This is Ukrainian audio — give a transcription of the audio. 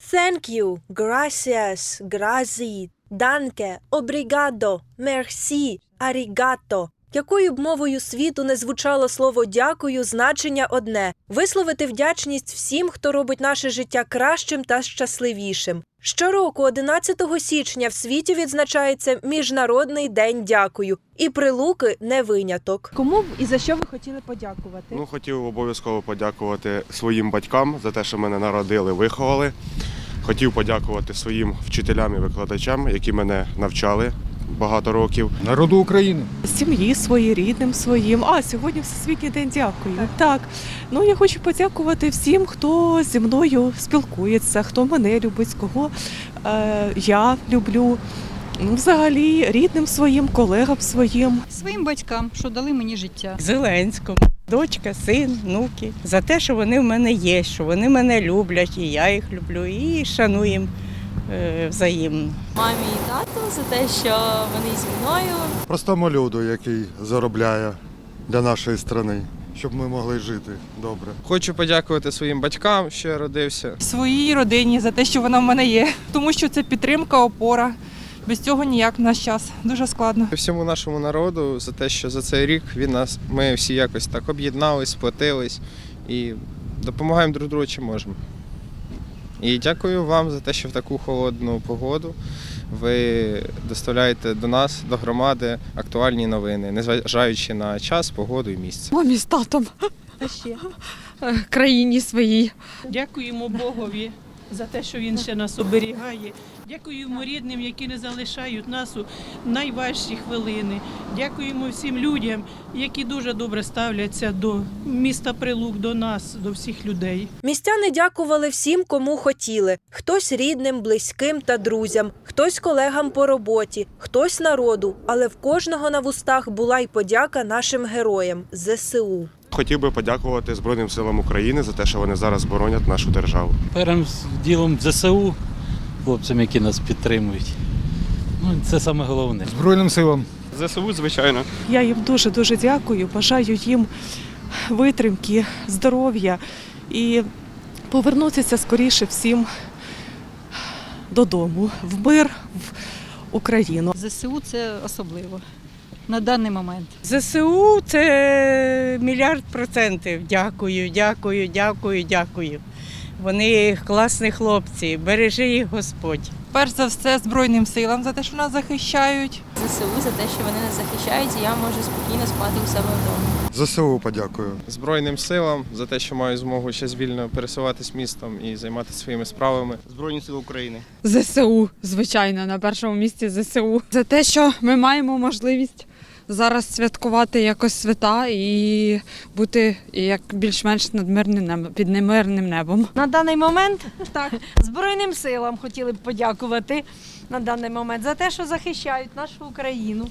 Thank you, gracias, grazie, danke, obrigado, merci, arigato. Якою б мовою світу не звучало слово дякую, значення одне висловити вдячність всім, хто робить наше життя кращим та щасливішим. Щороку, 11 січня, в світі відзначається Міжнародний день дякую, і прилуки не виняток. Кому б і за що ви хотіли подякувати? Ну, хотів обов'язково подякувати своїм батькам за те, що мене народили, виховали. Хотів подякувати своїм вчителям і викладачам, які мене навчали багато років. Народу України. сім'ї своїй, рідним своїм. А сьогодні Всесвітній день дякую. Так. Ну я хочу подякувати всім, хто зі мною спілкується, хто мене любить, кого е, я люблю. Ну, взагалі, рідним своїм, колегам своїм. Своїм батькам, що дали мені життя. Зеленському. Дочка, син, внуки. За те, що вони в мене є, що вони мене люблять, і я їх люблю, і шануємо е, взаємно. мамі і тату за те, що вони зі мною. Простому люду, який заробляє для нашої країни, щоб ми могли жити добре. Хочу подякувати своїм батькам, що я родився. Своїй родині за те, що вона в мене є, тому що це підтримка, опора. Без цього ніяк в наш час. Дуже складно. Всьому нашому народу за те, що за цей рік він нас, ми всі якось так об'єднались, сплотились і допомагаємо друг другу, чим можемо. І дякую вам за те, що в таку холодну погоду ви доставляєте до нас, до громади, актуальні новини, незважаючи на час, погоду і місце. Мамі з татом. А ще Е, Країні своїй. Дякуємо Богові за те, що він ще нас оберігає. Дякуємо рідним, які не залишають нас у найважчі хвилини. Дякуємо всім людям, які дуже добре ставляться до міста Прилук, до нас, до всіх людей. Містяни дякували всім, кому хотіли: хтось рідним, близьким та друзям, хтось колегам по роботі, хтось народу. Але в кожного на вустах була й подяка нашим героям ЗСУ. Хотів би подякувати Збройним силам України за те, що вони зараз боронять нашу державу. Першим ділом ЗСУ, хлопцям, які нас підтримують. Ну, це саме головне. Збройним силам. ЗСУ, звичайно. Я їм дуже дуже дякую. Бажаю їм витримки, здоров'я і повернутися скоріше всім додому, в мир, в Україну. ЗСУ це особливо на даний момент. ЗСУ це мільярд процентів. Дякую, дякую, дякую, дякую. Вони класні хлопці, бережи їх Господь. перш за все Збройним силам за те, що нас захищають. ЗСУ за те, що вони нас захищають, і я можу спокійно спати у себе вдома. ЗСУ подякую. Збройним силам за те, що маю змогу ще вільно пересуватись містом і займатися своїми справами. Збройні сили України. ЗСУ, звичайно, на першому місці ЗСУ. За те, що ми маємо можливість зараз святкувати якось свята і бути як більш-менш над мирним небом, під немирним небом. На даний момент так Збройним силам хотіли б подякувати на даний момент за те, що захищають нашу Україну.